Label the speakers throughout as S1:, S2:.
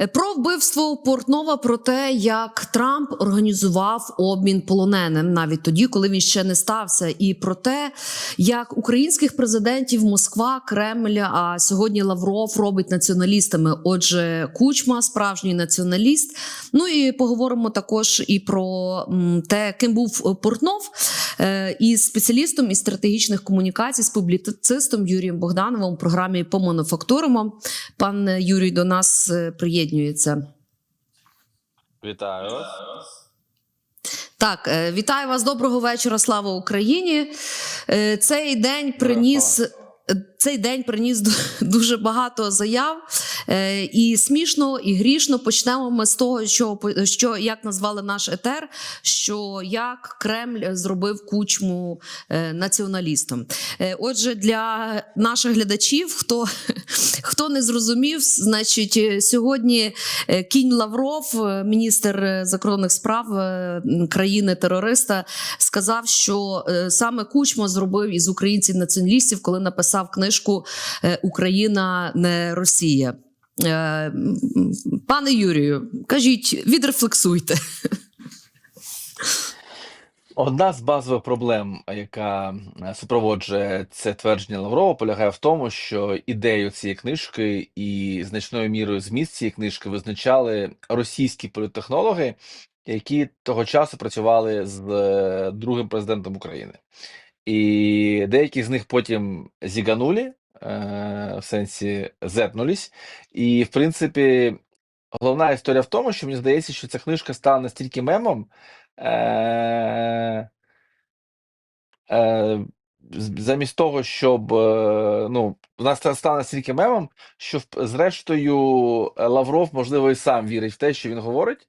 S1: Е, Про вбивство Портнова про те, як Трамп організував обмін полоненим навіть тоді, коли він ще не стався, і про те, як українських президентів Москва, Кремль, а сьогодні Лавров робить націоналістами. Отже, Кучма, справжній націоналіст. Ну і поговоримо також і про те, ким був Портнов е, із спеціалістом із стратегічних комунікацій, з публіцистом Юрієм Богдановим у програмі по мануфактурам. Пан Юрій до нас е, приєднується.
S2: Вітаю вас.
S1: Так, е, вітаю вас. Доброго вечора. Слава Україні. Е, Цей день приніс. Цей день приніс дуже багато заяв, е, і смішно, і грішно. Почнемо ми з того, що, що як назвали наш етер, що як Кремль зробив кучму е, націоналістом. Е, Отже, для наших глядачів, хто, хто не зрозумів, значить, сьогодні кінь Лавров, міністр закордонних справ країни-терориста, сказав, що саме Кучма зробив із українців націоналістів, коли написав книжку е, Україна не Росія. Е, Пане Юрію, кажіть, відрефлексуйте.
S2: Одна з базових проблем, яка супроводжує це твердження Лаврова, полягає в тому, що ідею цієї книжки і значною мірою зміст цієї книжки визначали російські політтехнологи, які того часу працювали з е, другим президентом України. І деякі з них потім зіганули, е, в сенсі зетнулись. І, в принципі, головна історія в тому, що мені здається, що ця книжка стала настільки мемом. Е, е, замість того, щоб ну, вона ста- стала настільки мемом, що зрештою Лавров, можливо, і сам вірить в те, що він говорить.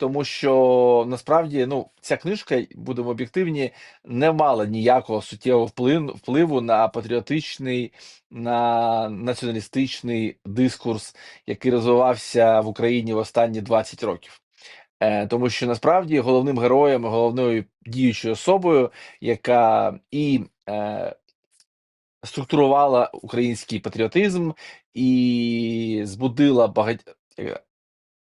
S2: Тому що насправді ну, ця книжка, будемо об'єктивні, не мала ніякого суттєвого впливу на патріотичний, на націоналістичний дискурс, який розвивався в Україні в останні 20 років. Е, тому що насправді головним героєм, головною діючою особою, яка і е, структурувала український патріотизм, і збудила багать...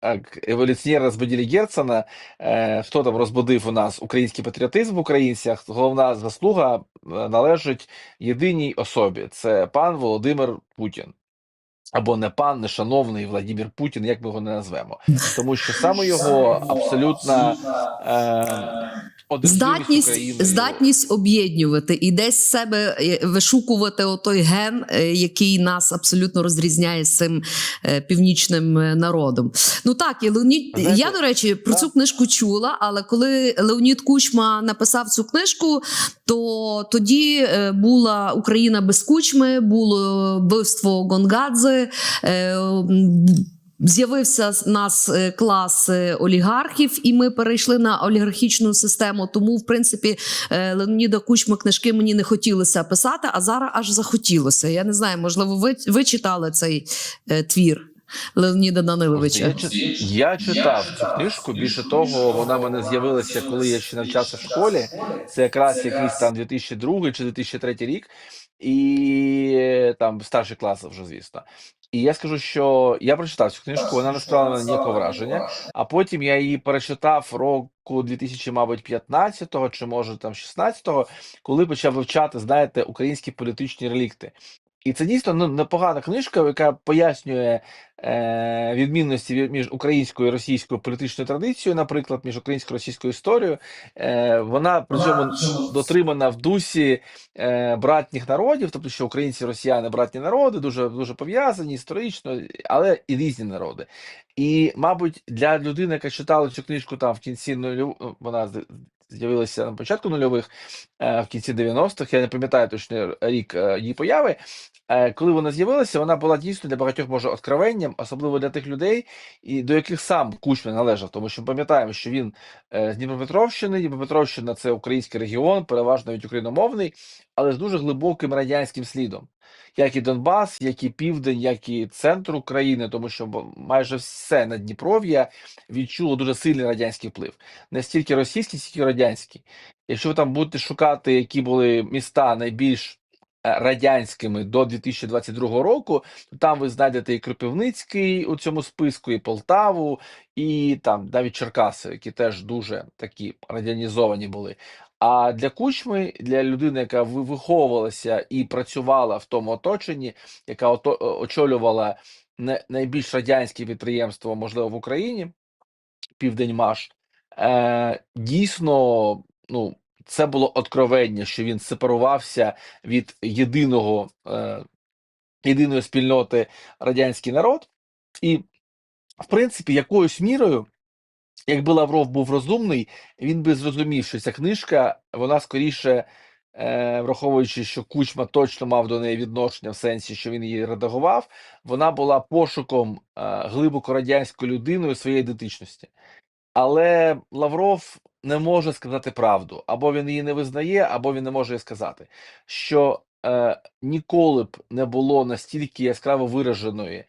S2: е, як еволюціонер розбудили Герцена, е, хто там розбудив у нас український патріотизм в українцях, головна заслуга е, належить єдиній особі: це пан Володимир Путін. Або не пан, не шановний Владимир Путін, як ми його не назвемо, тому що саме його абсолютна е,
S1: Здатність, здатність об'єднувати і десь себе е, вишукувати отой ген, е, який нас абсолютно розрізняє з цим е, північним народом. Ну так, і Леонід,
S2: Знаєте,
S1: я, до речі, про
S2: так.
S1: цю книжку чула, але коли Леонід Кучма написав цю книжку, то тоді була Україна без кучми, було вбивство Гонгадзе. Е, З'явився нас е, клас е, олігархів, і ми перейшли на олігархічну систему. Тому, в принципі, е, Леоніда Кучма книжки мені не хотілося писати, а зараз аж захотілося. Я не знаю, можливо, ви, ви читали цей твір Леоніда Даниловича.
S2: Я, я читав цю книжку. Більше того, вона в мене з'явилася, коли я ще навчався в школі. Це якраз якийсь там 2002 чи 2003 рік, і е, там старший клас вже, звісно. І я скажу, що я прочитав цю книжку, вона не справила на ніякого враження. А потім я її перечитав року 2000, мабуть, 15-го чи може там 16-го, коли почав вивчати, знаєте, українські політичні релікти. І це дійсно ну, непогана книжка, яка пояснює е, відмінності між українською і російською політичною традицією, наприклад, між українською і російською історією. Е, вона при цьому дотримана в дусі е, братніх народів, тобто що українці і росіяни братні народи, дуже дуже пов'язані історично, але і різні народи. І, мабуть, для людини, яка читала цю книжку там в кінці нульов... ну, вона з'явилася на початку нульових, е, в кінці 90-х, я не пам'ятаю точно рік е, її появи. Е, Коли вона з'явилася, вона була дійсно для багатьох може откровенням, особливо для тих людей, і до яких сам Кучма належав, тому що ми пам'ятаємо, що він з Дніпропетровщини. Дніпропетровщина це український регіон, переважно навіть україномовний, але з дуже глибоким радянським слідом. Як і Донбас, як і Південь, як і центр України, тому що майже все Надніпров'я відчуло дуже сильний радянський вплив. Не стільки російський, стільки радянський. Якщо ви там будете шукати, які були міста найбільш е, радянськими до 2022 року, то там ви знайдете і Кропивницький у цьому списку, і Полтаву, і там навіть Черкаси, які теж дуже такі радянізовані були. А для Кучми, для людини, яка ви- виховувалася і працювала в тому оточенні, яка ото- очолювала не- найбільш радянське підприємство, можливо, в Україні, Південьмаш, е, дійсно, ну, це було откровення, що він сепарувався від єдиного, е, єдиної спільноти радянський народ. І, в принципі, якоюсь мірою, якби Лавров був розумний, він би зрозумів, що ця книжка, вона скоріше, е, враховуючи, що Кучма точно мав до неї відношення в сенсі, що він її редагував, вона була пошуком е, глибоко радянською людиною своєї ідентичності. Але Лавров не може сказати правду, або він її не визнає, або він не може її сказати, що е, ніколи б не було настільки яскраво вираженої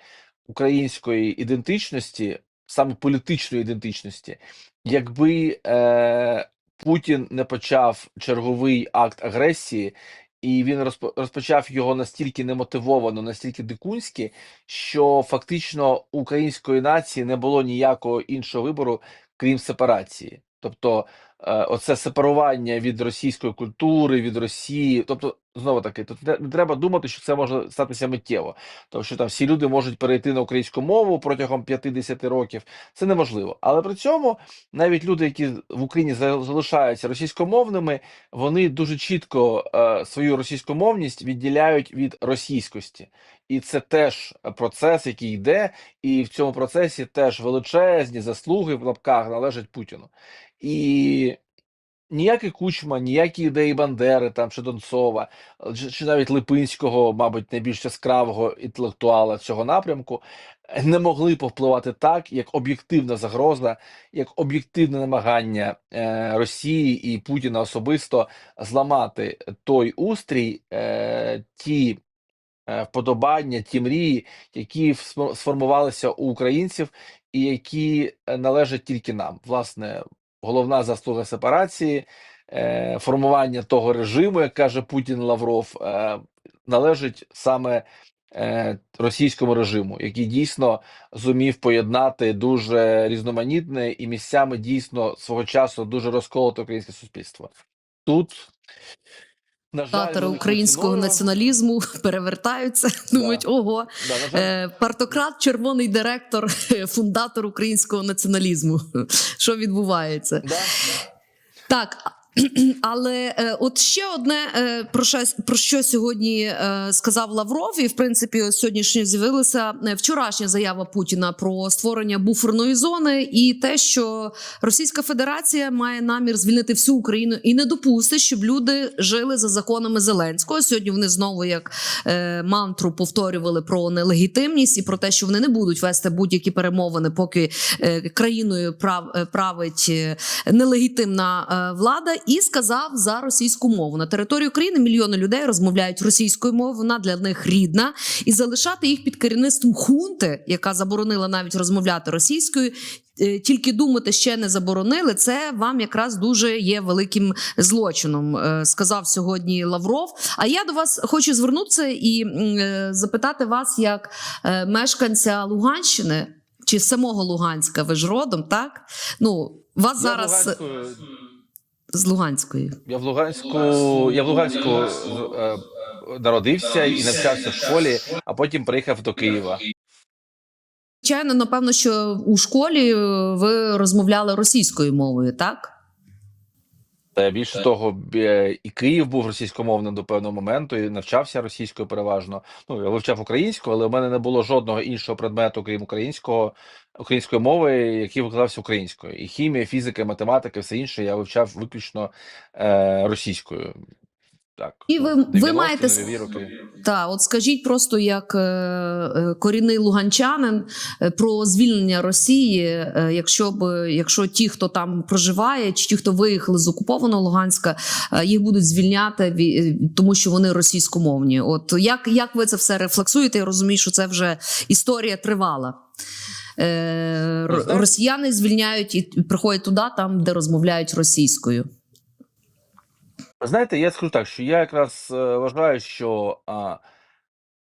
S2: української ідентичності, саме політичної ідентичності, якби е, Путін не почав черговий акт агресії, і він розпо- розпочав його настільки немотивовано, настільки дикунськи, що фактично української нації не було ніякого іншого вибору, крім сепарації. Тобто, е, оце сепарування від російської культури, від Росії. Тобто, знову таки, тут не треба думати, що це може статися миттєво. Тому що там всі люди можуть перейти на українську мову протягом 50 років. Це неможливо. Але при цьому навіть люди, які в Україні залишаються російськомовними, вони дуже чітко е, свою російськомовність відділяють від російськості. І це теж процес, який йде, і в цьому процесі теж величезні заслуги в лапках належать Путіну. І ніякий Кучма, ніякі ідеї Бандери там чи Донцова, чи, навіть Липинського, мабуть, найбільш яскравого інтелектуала цього напрямку, не могли повпливати так, як об'єктивна загроза, як об'єктивне намагання е, Росії і Путіна особисто зламати той устрій, е, ті е, вподобання, ті мрії, які сфо- сформувалися у українців, і які е, належать тільки нам. Власне, головна заслуга сепарації, е, формування того режиму, як каже Путін Лавров, е, належить саме е, російському режиму, який дійсно зумів поєднати дуже різноманітне і місцями дійсно свого часу дуже розколоте українське суспільство. Тут на жаль,
S1: Татари
S2: великою
S1: українського націоналізму перевертаються, думають, ого,
S2: Да,
S1: е, партократ, червоний директор, фундатор українського націоналізму. Що відбувається?
S2: да.
S1: Так. Але е, от ще одне е, про що, про що сьогодні е, сказав Лавров, і в принципі сьогоднішньо з'явилася вчорашня заява Путіна про створення буферної зони, і те, що Російська Федерація має намір звільнити всю Україну і не допустить, щоб люди жили за законами Зеленського. Сьогодні вони знову як мантру повторювали про нелегітимність і про те, що вони не будуть вести будь-які перемовини, поки країною прав, править нелегітимна влада, і сказав за російську мову на території України мільйони людей розмовляють російською мовою. Вона для них рідна, і залишати їх під керівництвом хунти, яка заборонила навіть розмовляти російською. е, Тільки думати ще не заборонили. Це вам якраз дуже є великим злочином, е, сказав сьогодні Лавров. А я до вас хочу звернутися і е, запитати вас, як мешканця Луганщини чи самого Луганська, ви ж родом, так? Ну, вас
S2: Я
S1: зараз
S2: Луганською-
S1: з Луганської.
S2: Я в Луганську, я в Луганську е, народився і навчався в школі, а потім приїхав до Києва.
S1: Звичайно, напевно, що у школі ви розмовляли російською мовою, так?
S2: Та більше того, і Київ був російськомовним до певного моменту, і навчався російською переважно. Ну я вивчав українську, але у мене не було жодного іншого предмету, крім українського, української мови, який викладався українською. І хімія, фізика, математика, все інше я вивчав виключно е, російською. Так,
S1: І ви- ви маєте. Так, от скажіть просто як е, е, корінний луганчанин е, про звільнення Росії, е, якщо б якщо ті, хто там проживає, чи ті, хто виїхали з окупованого Луганська, е, їх будуть звільняти ві- тому, що вони російськомовні. От як, як ви це все рефлексуєте? Я розумію, що це вже історія тривала. Е, росіяни звільняють і приходять туди, там де розмовляють російською.
S2: Знаєте, я скажу так, що я якраз вважаю, що а,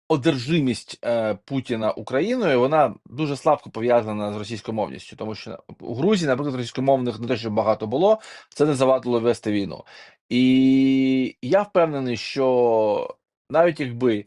S2: одержимість е, Путіна Україною вона дуже слабко пов'язана з російськомовністю, тому що у Грузії, наприклад, російськомовних не те, що багато було, це не завадило вести війну. І я впевнений, що навіть якби е,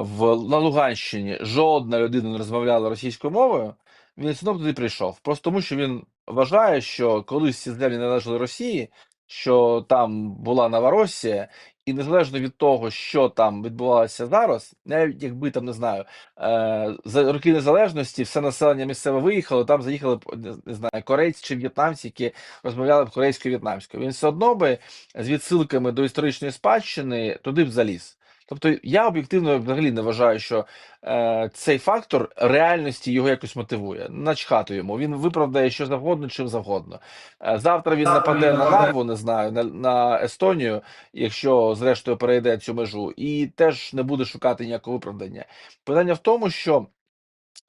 S2: в на Луганщині жодна людина не розмовляла російською мовою, він все одно туди прийшов. Просто тому, що він вважає, що колись ці землі належали Росії, що там була Новоросія, і незалежно від того, що там відбувалося зараз, навіть якби там не знаю, е, за роки незалежності все населення місцеве виїхало, там заїхали не, знаю, корейці чи в'єтнамці, які розмовляли корейською в'єтнамською. Він все одно би з відсилками до історичної спадщини туди б заліз. Тобто я об'єктивно взагалі не вважаю, що е, цей фактор реальності його якось мотивує. Начхати йому. Він виправдає що завгодно, чим завгодно. Е, завтра він нападе на Нарву, не знаю, на, на Естонію, якщо зрештою перейде цю межу, і теж не буде шукати ніякого виправдання. Питання в тому, що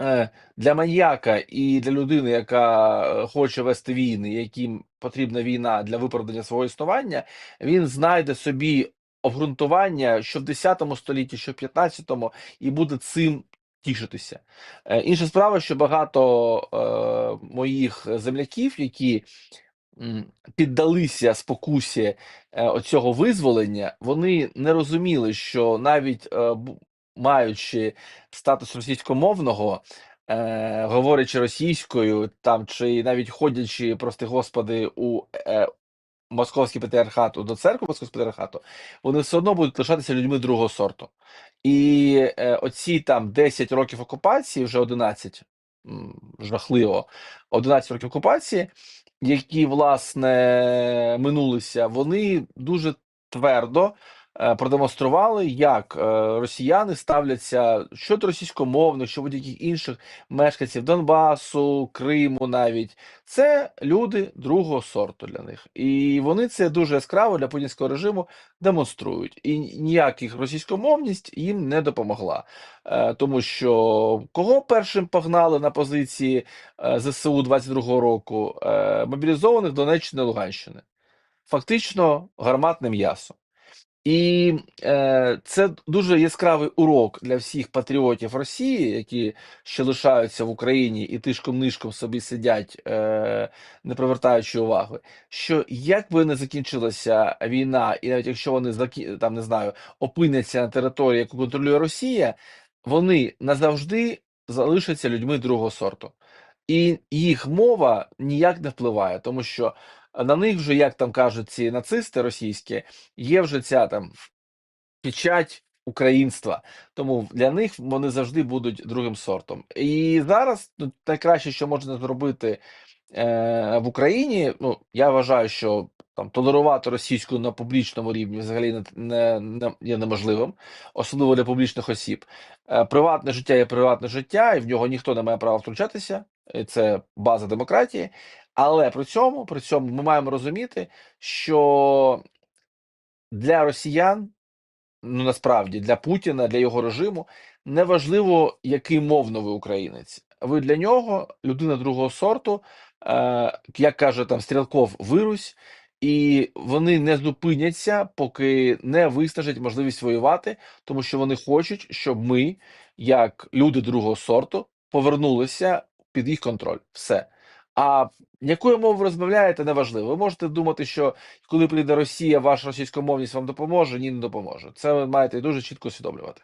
S2: е, для маньяка і для людини, яка е, хоче вести війни, яким потрібна війна для виправдання свого існування, він знайде собі обґрунтування, що в 10 столітті, що в 15-му, і буде цим тішитися. Е, інша справа, що багато е, моїх земляків, які піддалися спокусі е, оцього визволення, вони не розуміли, що навіть е, маючи статус російськомовного, е, говорячи російською, там чи навіть ходячи, прости господи, у е, московський патріархат до церкви московського патріархату, вони все одно будуть лишатися людьми другого сорту. І е, оці там 10 років окупації, вже 11, жахливо, 11 років окупації, які власне минулися, вони дуже твердо продемонстрували, як е, росіяни ставляться щодо російськомовних, що будь-яких інших мешканців Донбасу, Криму навіть. Це люди другого сорту для них. І вони це дуже яскраво для путінського режиму демонструють. І ніяких російськомовність їм не допомогла. Е, тому що кого першим погнали на позиції е, ЗСУ 22-го року? Е, мобілізованих Донеччини Луганщини. Фактично гарматне м'ясо. І е, це дуже яскравий урок для всіх патріотів Росії, які ще лишаються в Україні і тишком-нишком собі сидять, е, не привертаючи уваги. Що як би не закінчилася війна, і навіть якщо вони там не знаю, опиняться на території, яку контролює Росія, вони назавжди залишаться людьми другого сорту. І їх мова ніяк не впливає, тому що на них вже, як там кажуть ці нацисти російські, є вже ця там печать українства. Тому для них вони завжди будуть другим сортом. І зараз ну, найкраще, що можна зробити е, в Україні, ну я вважаю, що там толерувати російську на публічному рівні взагалі не, не, не є неможливим, особливо для публічних осіб. Е, приватне життя є приватне життя, і в нього ніхто не має права втручатися. Це база демократії. Але при цьому, при цьому ми маємо розуміти, що для росіян, ну насправді для Путіна, для його режиму, неважливо, який мовно ви українець. Ви для нього людина другого сорту, е, як каже там Стрілков, вирусь, і вони не зупиняться, поки не виснажать можливість воювати, тому що вони хочуть, щоб ми, як люди другого сорту, повернулися під їх контроль. Все. А якою мовою ви розмовляєте, неважливо. Ви можете думати, що коли прийде Росія, ваша російськомовність вам допоможе, ні, не допоможе. Це ви маєте дуже чітко усвідомлювати.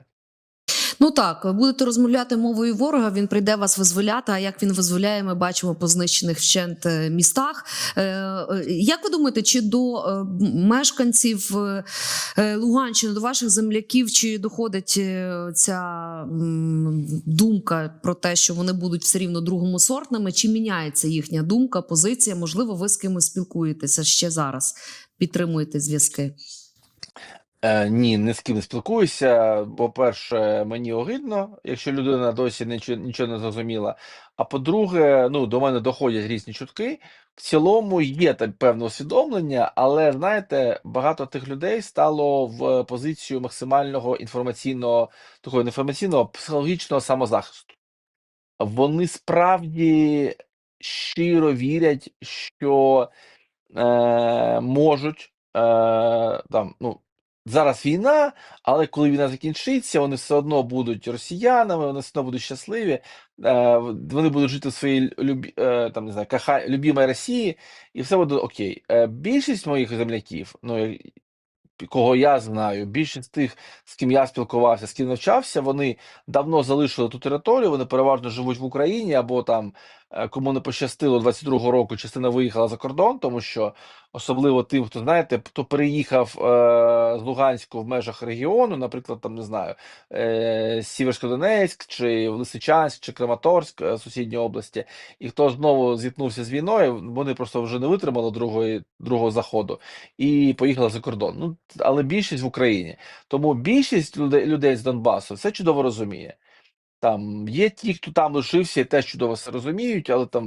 S1: Ну так, будете розмовляти мовою ворога. Він прийде вас визволяти. А як він визволяє, ми бачимо по знищених вщент е, містах. Е, е, Як ви думаєте, чи до мешканців Луганщини, до ваших земляків, чи доходить ця думка про те, що вони будуть все рівно другомосортними? Чи міняється їхня думка, позиція? Можливо, ви з кимось спілкуєтеся ще зараз, підтримуєте зв'язки?
S2: Е, ні, ні з ким не спілкуюся. По-перше, мені огидно, якщо людина досі нічого, нічого не зрозуміла. А по-друге, ну, до мене доходять різні чутки. В цілому є так певне усвідомлення, але знаєте, багато тих людей стало в позицію максимального інформаційного, такого інформаційного, психологічного самозахисту. Вони справді щиро вірять, що е, можуть там, ну, зараз війна, але коли війна закінчиться, вони все одно будуть росіянами, вони все одно будуть щасливі, е, вони будуть жити в своїй любі, е, там, не знаю, каха, любімій Росії, і все буде окей. Е, більшість моїх земляків, ну, кого я знаю, більшість тих, з ким я спілкувався, з ким навчався, вони давно залишили ту територію, вони переважно живуть в Україні або там, кому не пощастило 22-го року, частина виїхала за кордон, тому що особливо тим, хто знаєте, хто переїхав е, з Луганську в межах регіону, наприклад, там не знаю, е, Сіверсько-Донецьк, чи Лисичанськ, чи Краматорськ, е, сусідні області, і хто знову зіткнувся з війною, вони просто вже не витримали другої, другого заходу і поїхали за кордон. Ну, але більшість в Україні. Тому більшість людей, людей з Донбасу це чудово розуміє. Там є ті, хто там лишився і теж чудово все розуміють, але там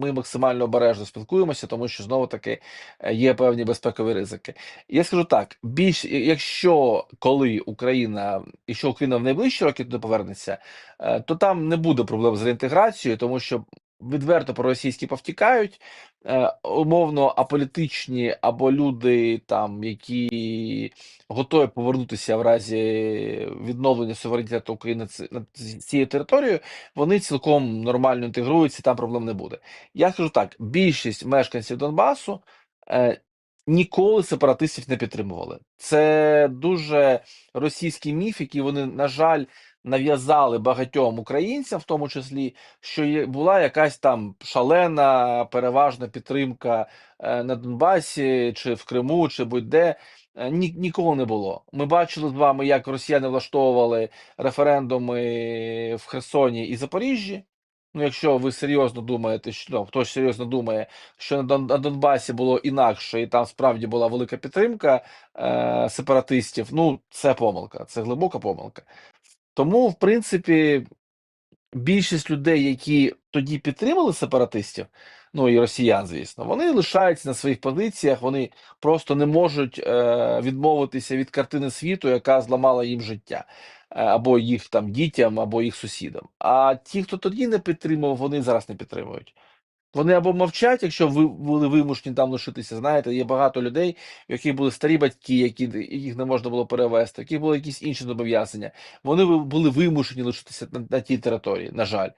S2: ми максимально обережно спілкуємося, тому що знову таки е, є певні безпекові ризики. Я скажу так: більш якщо коли Україна, якщо Україна в найближчі роки туди повернеться, е, то там не буде проблем з реінтеграцією, тому що відверто проросійські повтікають, е, умовно аполітичні або люди, там які готові повернутися в разі відновлення суверенітету України над цією територією, вони цілком нормально інтегруються, там проблем не буде. Я скажу так: більшість мешканців Донбасу е, ніколи сепаратистів не підтримували. Це дуже російський міф, який вони, на жаль, нав'язали багатьом українцям, в тому числі, що була якась там шалена переважна підтримка е, на Донбасі, чи в Криму, чи будь-де. Е, Ні, нікого не було. Ми бачили з вами, як росіяни влаштовували референдуми в Херсоні і Запоріжжі. Ну, якщо ви серйозно думаєте, що ну, хтось серйозно думає, що на Донбасі було інакше, і там справді була велика підтримка е, сепаратистів, ну це помилка, це глибока помилка. Тому, в принципі, більшість людей, які тоді підтримали сепаратистів, ну і росіян, звісно, вони лишаються на своїх позиціях, вони просто не можуть е, відмовитися від картини світу, яка зламала їм життя, е, або їх там дітям, або їх сусідам. А ті, хто тоді не підтримував, вони зараз не підтримують. Вони або мовчать, якщо ви були вимушені там лишитися. Знаєте, є багато людей, у яких були старі батьки, які яких не можна було перевезти, у яких були якісь інші зобов'язання. Вони були вимушені лишитися на, на тій території, на жаль.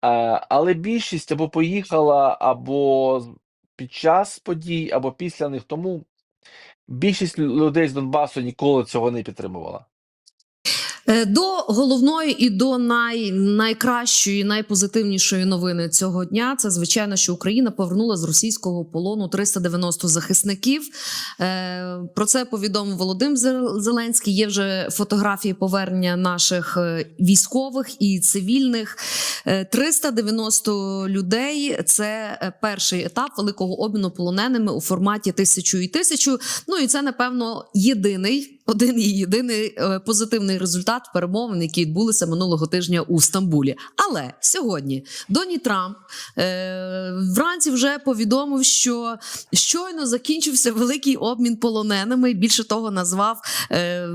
S2: А, але більшість або поїхала, або під час подій, або після них. Тому більшість людей з Донбасу ніколи цього не підтримувала.
S1: Е, До головної і до най, найкращої, найпозитивнішої новини цього дня це звичайно, що Україна повернула з російського полону 390 захисників. Е, Про це повідомив Володимир Зеленський. Є вже фотографії повернення наших е, військових і цивільних. Е, 390 людей. Це перший етап великого обміну полоненими у форматі тисячу і тисячу. Ну і це напевно єдиний. Один і єдиний е, позитивний результат перемовин, які відбулися минулого тижня у Стамбулі. Але сьогодні Доні Трамп е, вранці вже повідомив, що щойно закінчився великий обмін полоненими. Більше того, назвав е,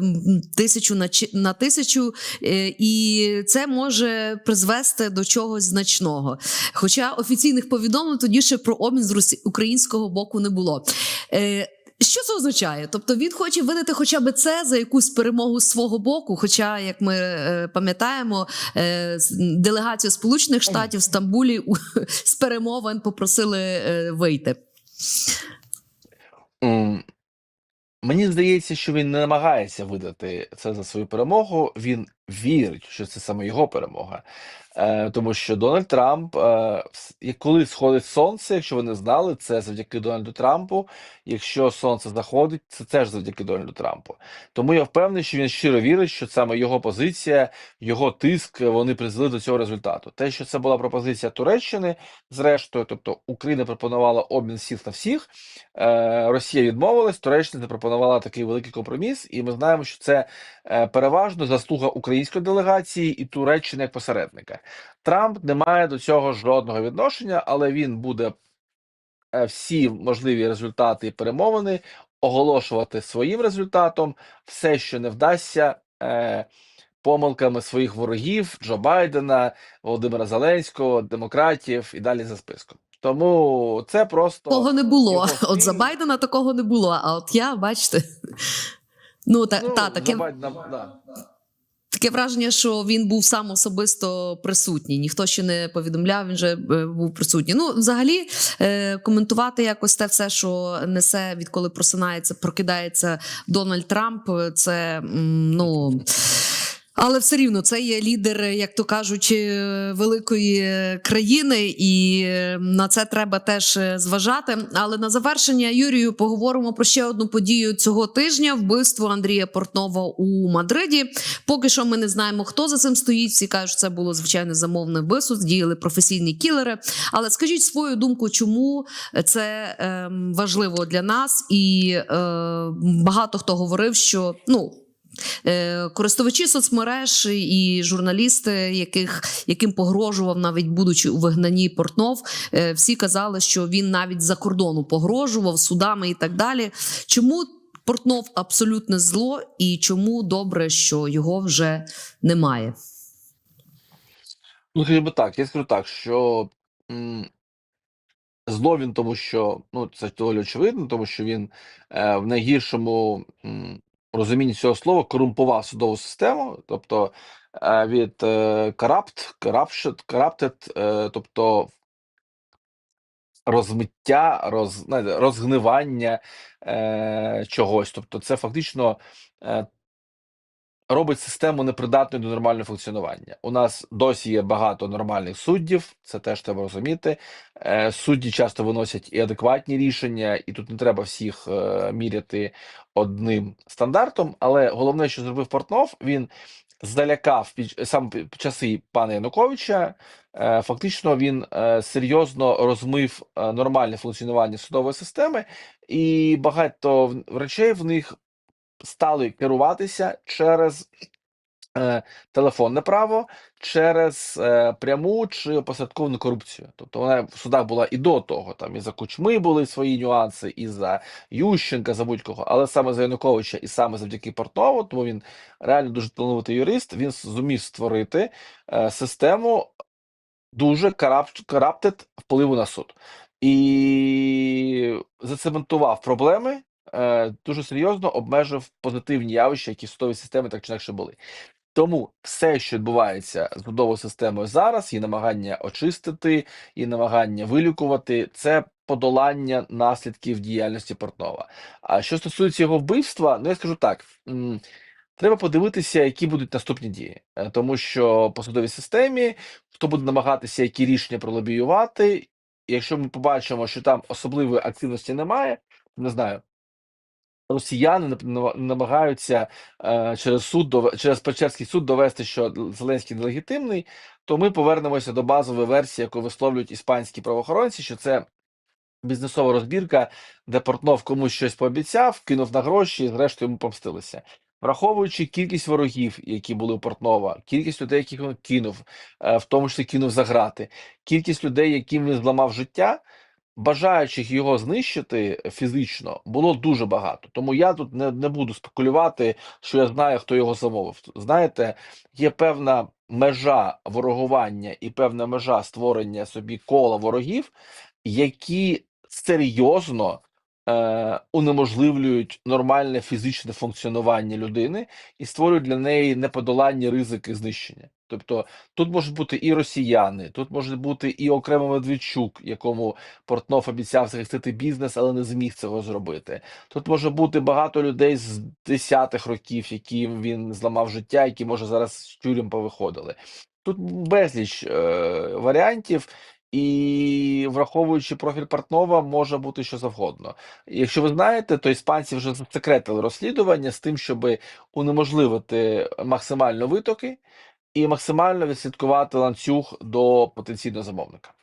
S1: тисячу на, на тисячу, е, і це може призвести до чогось значного. Хоча офіційних повідомлень тоді ще про обмін з росі... українського боку не було. Е, що це означає? Тобто він хоче видати хоча б це за якусь перемогу з свого боку. Хоча, як ми е, пам'ятаємо, е, делегацію Сполучених Штатів в Стамбулі у- з перемовин попросили е, вийти.
S2: Мені здається, що він не намагається видати це за свою перемогу. Він вірить, що це саме його перемога. Е, тому що Дональд Трамп, е, коли сходить сонце, якщо ви не знали, це завдяки Дональду Трампу. Якщо сонце заходить, це теж завдяки Дональду Трампу. Тому я впевнений, що він щиро вірить, що саме його позиція, його тиск, вони призвели до цього результату. Те, що це була пропозиція Туреччини, зрештою, тобто Україна пропонувала обмін всіх на всіх. Е, Росія відмовилась, Туреччина запропонувала такий великий компроміс, і ми знаємо, що це е, переважно заслуга української делегації і Туреччини як посередника. Трамп не має до цього жодного відношення, але він буде е, всі можливі результати і перемовини оголошувати своїм результатом. Все, що не вдасться. Е, Помилками своїх ворогів Джо Байдена, Володимира Зеленського, демократів і далі за списком. Тому це просто
S1: Такого не було.
S2: його
S1: От за. Байдена такого не було. А от я, бачите. Ну, та,
S2: ну,
S1: та таке,
S2: Байдена, да.
S1: Таке враження, що він був сам особисто присутній. Ніхто ще не повідомляв, він вже е, був присутній. Ну, взагалі, е, коментувати якось те все, що несе, відколи просинається, прокидається Дональд Трамп. Це ну. Але все рівно це є лідер, як то кажуть, е, великої країни, і е, на це треба теж е, зважати. Але на завершення Юрію поговоримо про ще одну подію цього тижня: вбивство Андрія Портнова у Мадриді. Поки що ми не знаємо, хто за цим стоїть. Всі кажуть, що це було звичайне замовне вбивство, діяли професійні кілери. Але скажіть свою думку, чому це ем, важливо для нас? І е, багато хто говорив, що ну. Е, Користувачі соцмереж і журналісти, яких яким погрожував, навіть будучи у вигнанні Портнов, е, всі казали, що він навіть за кордону погрожував судами і так далі. Чому Портнов абсолютне зло, і чому добре, що його вже немає?
S2: Ну, скажімо так, я скажу так, що зло він, тому що ну, це доволі очевидно, тому що він е, в найгіршому м, розумінні цього слова корумпував судову систему, тобто е, від е, corrupt, corrupted, corrupted, е, тобто розмиття, роз, знаєте, розгнивання е, чогось. Тобто, це фактично робить систему непридатною до нормального функціонування. У нас досі є багато нормальних суддів, це теж треба розуміти. Е, Судді часто виносять і адекватні рішення, і тут не треба всіх е, міряти одним стандартом. Але головне, що зробив Портнов, він залякав під саме під часи пана Януковича. Е, Фактично він серйозно розмив нормальне функціонування судової системи, і багато речей в них стали керуватися через е, телефонне право, через е, пряму чи опосередковану корупцію. Тобто вона в судах була і до того. Там і за Кучми були свої нюанси, і за Ющенка, за будь-кого, але саме за Януковича, і саме завдяки Портнову, тому він реально дуже талановитий юрист. Він зумів створити е, систему дуже караптед впливу на суд і зацементував проблеми. Е, Дуже серйозно обмежив позитивні явища, які в судовій системі так чи інакше були. Тому все, що відбувається з судовою системою зараз, і намагання очистити, і намагання вилікувати, це подолання наслідків діяльності Портнова. А що стосується його вбивства, ну я скажу так. Треба подивитися, які будуть наступні дії, Е, тому що по судовій системі хто буде намагатися які рішення пролобіювати. Якщо ми побачимо, що там особливої активності немає, не знаю, росіяни намагаються е, через суд через Печерський суд довести, що Зеленський нелегітимний, то ми повернемося до базової версії, яку висловлюють іспанські правоохоронці, що це бізнесова розбірка, де Портнов комусь щось пообіцяв, кинув на гроші, і зрештою йому помстилися. Враховуючи кількість ворогів, які були у Портнова, кількість людей, яких він кинув, е, в тому числі кинув за грати, кількість людей, яким він зламав життя, бажаючих його знищити фізично, було дуже багато. Тому я тут не, не буду спекулювати, що я знаю, хто його замовив. Знаєте, є певна межа ворогування і певна межа створення собі кола ворогів, які серйозно е, унеможливлюють нормальне фізичне функціонування людини і створюють для неї неподоланні ризики знищення. Тобто тут можуть бути і росіяни, тут може бути і окремо Медведчук, якому Портнов обіцяв захистити бізнес, але не зміг цього зробити. Тут може бути багато людей з десятих років, яким він зламав життя, які може зараз з тюрем повиходили. Тут безліч е, варіантів. І враховуючи профіль Портнова, може бути що завгодно. Якщо ви знаєте, то іспанці вже засекретили розслідування з тим, щоб унеможливити максимально витоки і максимально відслідкувати ланцюг до потенційного замовника.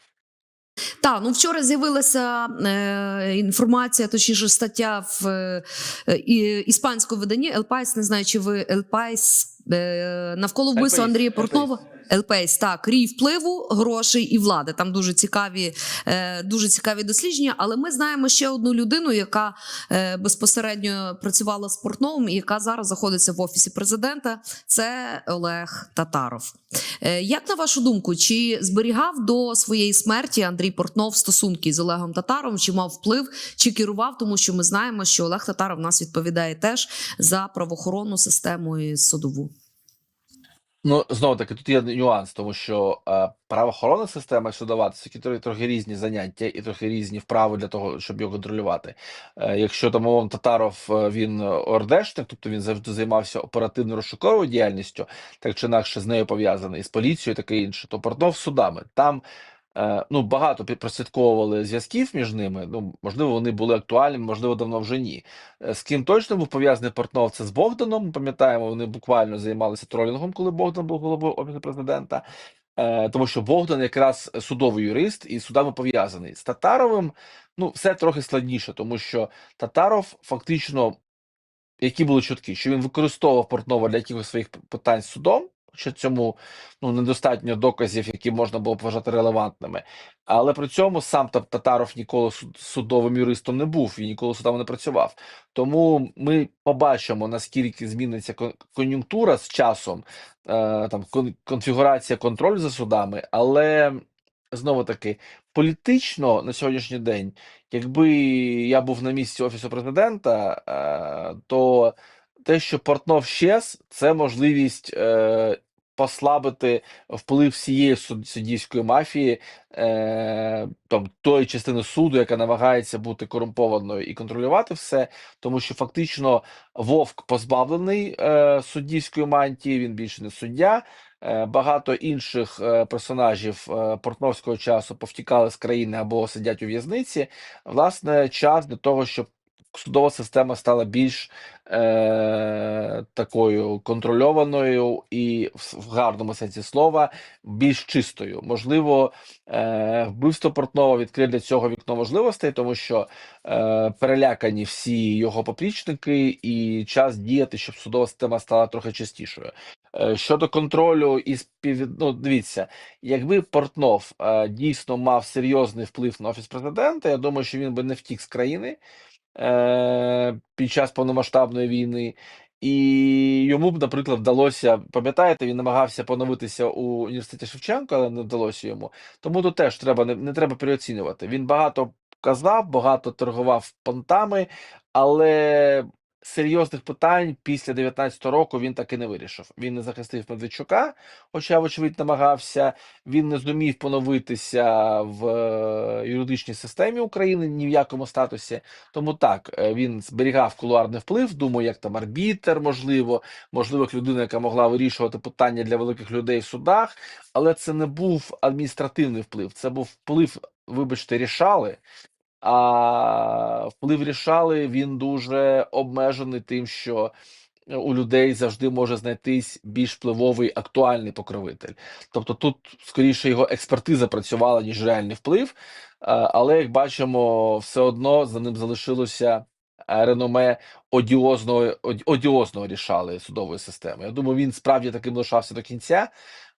S1: Так, ну вчора з'явилася е, інформація, точніше стаття в е, іспанському виданні El País, не знаю, чи ви El País навколо вбивства Андрія. Портнова. ЛПС, так, рій впливу, грошей і влади. Там дуже цікаві, е, дуже цікаві дослідження. Але ми знаємо ще одну людину, яка е, безпосередньо працювала з Портновим і яка зараз знаходиться в офісі президента. Це Олег Татаров. Е, як на вашу думку, чи зберігав до своєї смерті Андрій Портнов стосунки з Олегом Татаровим, чи мав вплив, чи керував? Тому що ми знаємо, що Олег Татаров нас відповідає теж за правоохоронну систему і судову.
S2: Ну, знову таки, тут є нюанс, тому що е, правоохоронна система судова це трохи, трохи різні заняття і трохи різні вправи для того, щоб його контролювати. Е, якщо там мовом Татаров е, він ордешник, тобто він завжди займався оперативно-розшуковою діяльністю, так чи інакше з нею пов'язаний, з поліцією, таке інше, то Портнов судами. Там ну, багато прослідковували зв'язків між ними. Ну, можливо, вони були актуальними, можливо, давно вже ні. Е, З ким точно був пов'язаний Портнов, це з Богданом. Пам'ятаємо, вони буквально займалися тролінгом, коли Богдан був головою офісу президента. Е, тому що Богдан якраз судовий юрист і судами пов'язаний. З Татаровим ну, все трохи складніше, тому що Татаров фактично, які були чутки, що він використовував Портнова для якихось своїх питань з судом, що цьому ну, недостатньо доказів, які можна було б вважати релевантними. Але при цьому сам Татаров ніколи судовим юристом не був і ніколи судами не працював. Тому ми побачимо, наскільки зміниться кон- кон'юнктура з часом, е, там кон- конфігурація контролю за судами, але знову таки політично на сьогоднішній день, якби я був на місці офісу президента, е, то те, що Портнов щез, це можливість е, послабити вплив всієї суд- суддівської мафії, е, там тої частини суду, яка намагається бути корумпованою і контролювати все, тому що фактично Вовк позбавлений е, суддівської мантії, він більше не суддя. Е, Багато інших е, персонажів е, портновського часу повтікали з країни або сидять у в'язниці. Власне, час для того, щоб судова система стала більш е, такою контрольованою і в, гарному сенсі слова більш чистою. Можливо, е, вбивство Портнова відкриє для цього вікно можливостей, тому що е, перелякані всі його поплічники, і час діяти, щоб судова система стала трохи чистішою. Е, Щодо контролю і спів... ну, дивіться, якби Портнов е, дійсно мав серйозний вплив на офіс президента, я думаю, що він би не втік з країни е, під час повномасштабної війни. І йому б, наприклад, вдалося, пам'ятаєте, він намагався поновитися у університеті Шевченка, але не вдалося йому. Тому тут теж треба не, не треба переоцінювати. Він багато казав, багато торгував понтами, але серйозних питань після 19-го року він таки не вирішив. Він не захистив Медведчука, хоча, вочевидь, намагався. Він не зумів поновитися в е, юридичній системі України ні в якому статусі. Тому так, е, він зберігав кулуарний вплив, думаю, як там арбітер, можливо, можливо, людина, яка могла вирішувати питання для великих людей в судах, але це не був адміністративний вплив, це був вплив, вибачте, рішали. А вплив рішали він дуже обмежений тим, що у людей завжди може знайтись більш впливовий актуальний покровитель. Тобто тут скоріше його експертиза працювала, ніж реальний вплив. Але як бачимо, все одно за ним залишилося е, реноме одіозного, одіозного рішали судової системи. Я думаю, він справді таким лишався до кінця,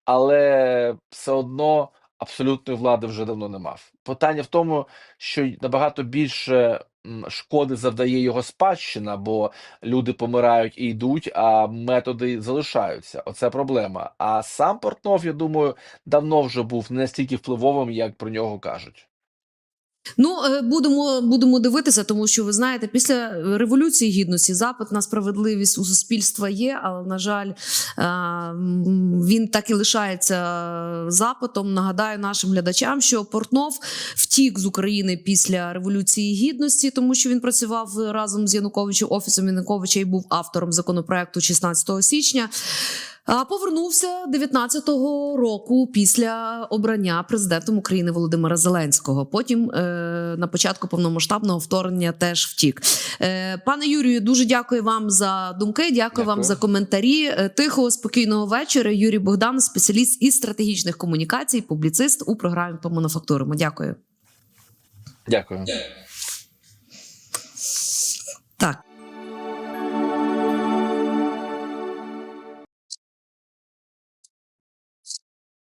S2: але все одно абсолютної влади вже давно не мав. Питання в тому, що набагато більше шкоди завдає його спадщина, бо люди помирають і йдуть, а методи залишаються. Оце проблема. А сам Портнов, я думаю, давно вже був не настільки впливовим, як про нього кажуть.
S1: Ну, е, будемо, будемо дивитися, тому що ви знаєте, після революції гідності запит на справедливість у суспільства є, але на жаль, е, він так і лишається запитом. Нагадаю нашим глядачам, що Портнов втік з України після революції гідності, тому що він працював разом з Януковичем, офісом Януковича і був автором законопроекту 16 січня. Повернувся 19-го року після обрання президентом України Володимира Зеленського. Потім е, на початку повномасштабного вторгнення теж втік. Е, пане Юрію, дуже дякую вам за думки. Дякую,
S2: дякую.
S1: вам за коментарі. Е, тихого спокійного вечора. Юрій Богдан, спеціаліст із стратегічних комунікацій, публіцист у програмі по мануфактурам. Дякую.
S2: Дякую. Так.